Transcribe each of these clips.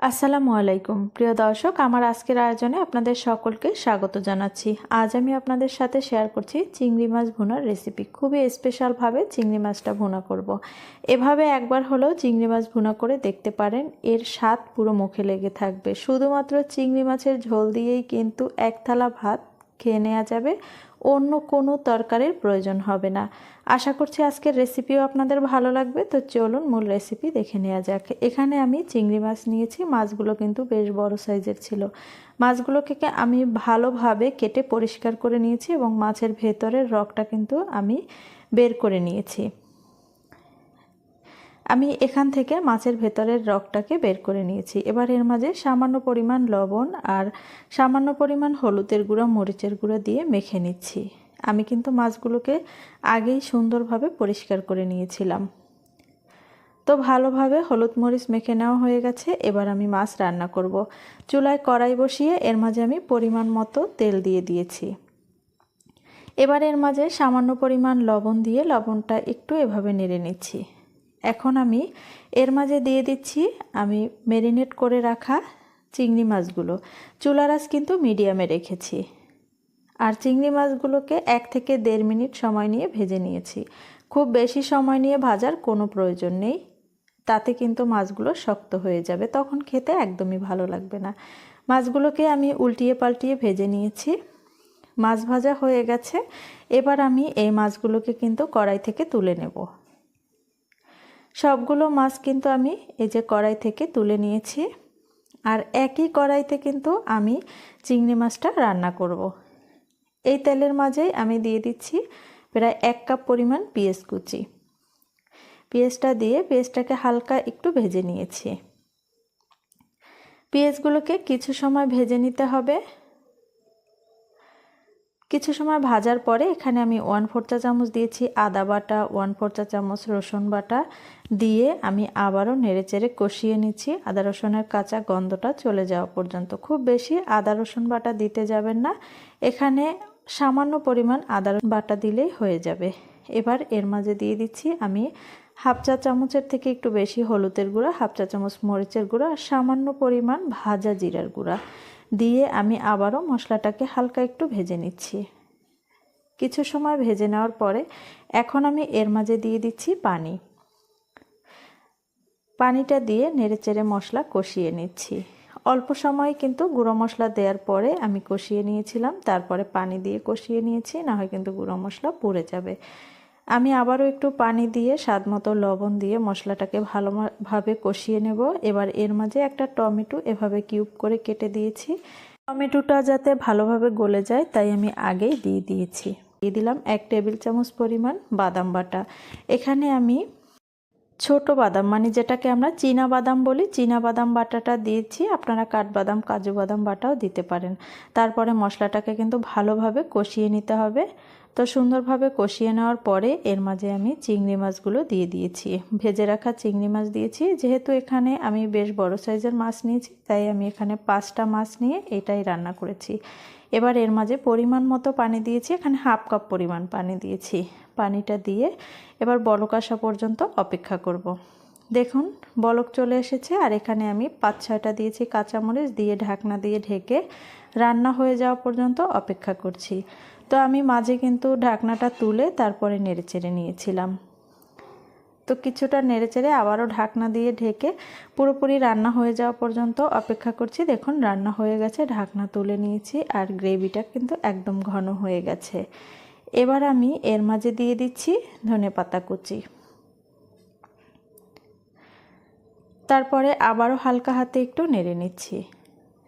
আসসালামু আলাইকুম। প্রিয় দর্শক, আমার আজকের আয়োজনে আপনাদের সকলকে স্বাগত জানাচ্ছি। আজ আমি আপনাদের সাথে শেয়ার করছি চিংড়ি মাছ ভুনার রেসিপি খুবই স্পেশালভাবে চিংড়ি মাছটা ভুনা করব। এভাবে একবার হলেও চিংড়ি মাছ ভুনা করে দেখতে পারেন, এর স্বাদ পুরো মুখে লেগে থাকবে। শুধুমাত্র চিংড়ি মাছের ঝোল দিয়েই কিন্তু এক থালা ভাত খেয়ে নেওয়া যাবে। অন্য কোনো তরকারির প্রয়োজন হবে না। আশা করছি আজকের রেসিপিও আপনাদের ভালো লাগবে। তো চলুন মূল রেসিপি দেখে নেওয়া যাক। এখানে আমি চিংড়ি মাছ নিয়েছি। মাছগুলো কিন্তু বেশ বড় সাইজের ছিল। মাছগুলোকে আমি ভালোভাবে কেটে পরিষ্কার করে নিয়েছি এবং মাছের ভেতরের রকটা কিন্তু আমি বের করে নিয়েছি। আমি এখান থেকে মাছের ভেতরের রকটাকে বের করে নিয়েছি। এবার এর মাঝে সামান্য পরিমাণ লবণ আর সামান্য পরিমাণ হলুদের গুঁড়া, মরিচের গুঁড়া দিয়ে মেখে নিচ্ছি। আমি কিন্তু মাছগুলোকে আগেই সুন্দরভাবে পরিষ্কার করে নিয়েছিলাম। তো ভালোভাবে হলুদ মরিচ মেখে নেওয়া হয়ে গেছে। এবার আমি মাছ রান্না করব। চুলায় কড়াই বসিয়ে এর মাঝে আমি পরিমাণ মতো তেল দিয়ে দিয়েছি। এবার এর মাঝে সামান্য পরিমাণ লবণ দিয়ে লবণটা একটু এভাবে নেড়ে নিচ্ছি। এখন আমি এর মাঝে দিয়ে দিচ্ছি, আমি ম্যারিনেট করে রাখা চিংড়ি মাছগুলো। চুলার আঁচ কিন্তু মিডিয়ামে রেখেছি। আর চিংড়ি মাছগুলোকে এক থেকে দেড় মিনিট সময় নিয়ে ভেজে নিয়েছি। খুব বেশি সময় নিয়ে ভাজার কোনো প্রয়োজন নেই। তাতে কিন্তু মাছগুলো শক্ত হয়ে যাবে, তখন খেতে একদমই ভালো লাগবে না। মাছগুলোকে আমি উল্টিয়ে পাল্টিয়ে ভেজে নিয়েছি। মাছ ভাজা হয়ে গেছে। এবার আমি এই মাছগুলোকে কিন্তু কড়াই থেকে তুলে নেব। সবগুলো মাছ কিন্তু আমি এই যে কড়াই থেকে তুলে নিয়েছি। আর একই কড়াইতে কিন্তু আমি চিংড়ি মাছটা রান্না করব। এই তেলের মাঝেই আমি দিয়ে দিচ্ছি প্রায় এক কাপ পরিমাণ পেঁয়াজ কুচি। পেঁয়াজটা দিয়ে পেঁয়াজটাকে হালকা একটু ভেজে নিয়েছি। পেঁয়াজগুলোকে কিছু সময় ভেজে নিতে হবে। কিছু সময় ভাজার পরে এখানে আমি ওয়ান ফোর চা চামচ দিয়েছি আদা বাটা ওয়ান ফোর চা চামচ রসুন বাটা দিয়ে আমি আবারও নেড়েচেড়ে কষিয়ে নিচ্ছি। আদা রসুনের কাঁচা গন্ধটা চলে যাওয়া পর্যন্ত। খুব বেশি আদা রসুন বাটা দিতে যাবেন না। এখানে সামান্য পরিমাণ আদা বাটা দিলেই হয়ে যাবে। এবার এর মাঝে দিয়ে দিচ্ছি আমি হাফ চা চামচের থেকে একটু বেশি হলুদের গুঁড়া, হাফ চা চামচ মরিচের গুঁড়া আর সামান্য পরিমাণ ভাজা জিরার গুঁড়া। দিয়ে আমি আবারও মশলাটাকে হালকা একটু ভেজে নিচ্ছি। কিছু সময় ভেজে নেওয়ার পরে এখন আমি এর মাঝে দিয়ে দিচ্ছি পানি। পানিটা দিয়ে নেড়েচেড়ে মশলা কষিয়ে নিচ্ছি। অল্প সময় কিন্তু গুঁড়ো মশলা দেওয়ার পরে আমি কষিয়ে নিয়েছিলাম, তারপরে পানি দিয়ে কষিয়ে নিয়েছি, না হয় কিন্তু গুঁড়ো মশলা পুড়ে যাবে। আমি আবারও একটু পানি দিয়ে, স্বাদ মতো লবণ দিয়ে মশলাটাকে ভালোভাবে কষিয়ে নেব। এবার এর মাঝে একটা টমেটো এভাবে কিউব করে কেটে দিয়েছি। টমেটোটা যাতে ভালোভাবে গলে যায়, তাই আমি আগেই দিয়ে দিয়েছি। দিয়ে দিলাম এক টেবিল চামচ পরিমাণ বাদাম বাটা। এখানে আমি ছোট বাদাম মানে যেটাকে আমরা চীনা বাদাম বলি, চীনা বাদাম বাটাটা দিয়েছি। আপনারা কাঠবাদাম কাজু বাদাম বাটাও দিতে পারেন। তারপরে মশলাটাকে কিন্তু ভালোভাবে কষিয়ে নিতে হবে। তো সুন্দরভাবে কষিয়ে নেওয়ার পরে এর মাঝে আমি চিংড়ি মাছগুলো দিয়ে দিয়েছি। ভেজে রাখা চিংড়ি মাছ দিয়েছি। যেহেতু এখানে আমি বেশ বড় সাইজের মাছ নিয়েছি, তাই আমি এখানে পাঁচটা মাছ নিয়ে এটাই রান্না করেছি। এবার এর মাঝে পরিমাণ মতো পানি দিয়েছি, এখানে হাফ কাপ পরিমাণ পানি দিয়েছি। পানিটা দিয়ে এবার বলক আসা পর্যন্ত অপেক্ষা করব। দেখুন, বলক চলে এসেছে, আর এখানে আমি পাঁচ ছয়টা দিয়েছি কাঁচামরিচ দিয়ে ঢাকনা দিয়ে ঢেকে রান্না হয়ে যাওয়া পর্যন্ত অপেক্ষা করছি। তো আমি মাঝে কিন্তু ঢাকনাটা তুলে তারপরে নেড়ে চেড়ে নিয়েছিলাম। তো কিছুটা নেড়ে চেড়ে আবারও ঢাকনা দিয়ে ঢেকে পুরোপুরি রান্না হয়ে যাওয়া পর্যন্ত অপেক্ষা করছি। দেখুন, রান্না হয়ে গেছে, ঢাকনা তুলে নিয়েছি আর গ্রেভিটা কিন্তু একদম ঘন হয়ে গেছে। এবার আমি এর মাঝে দিয়ে দিচ্ছি ধনে পাতা কুচি। তারপরে আবারও হালকা হাতে একটু নেড়ে নিচ্ছি।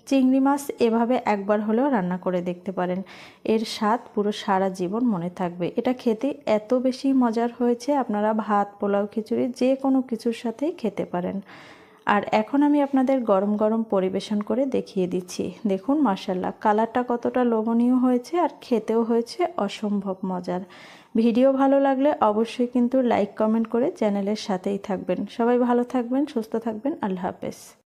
চিংড়ি মাছ এভাবে একবার হলেও রান্না করে দেখতে পারেন। এর স্বাদ পুরো সারা জীবন মনে থাকবে। এটা খেতে এত বেশি মজার হয়েছে, আপনারা ভাত, পোলাও, খিচুড়ি যে কোনো কিছুর সাথেই খেতে পারেন। আর এখন আমি আপনাদের গরম গরম পরিবেশন করে দেখিয়ে দিচ্ছি। দেখুন মার্শাল্লাহ কালারটা কতটা লোভনীয় হয়েছে আর খেতেও হয়েছে অসম্ভব মজার। ভিডিও ভালো লাগলে অবশ্যই কিন্তু লাইক, কমেন্ট করে চ্যানেলের সাথেই থাকবেন। সবাই ভালো থাকবেন, সুস্থ থাকবেন, আল্লাহ হাফেজ।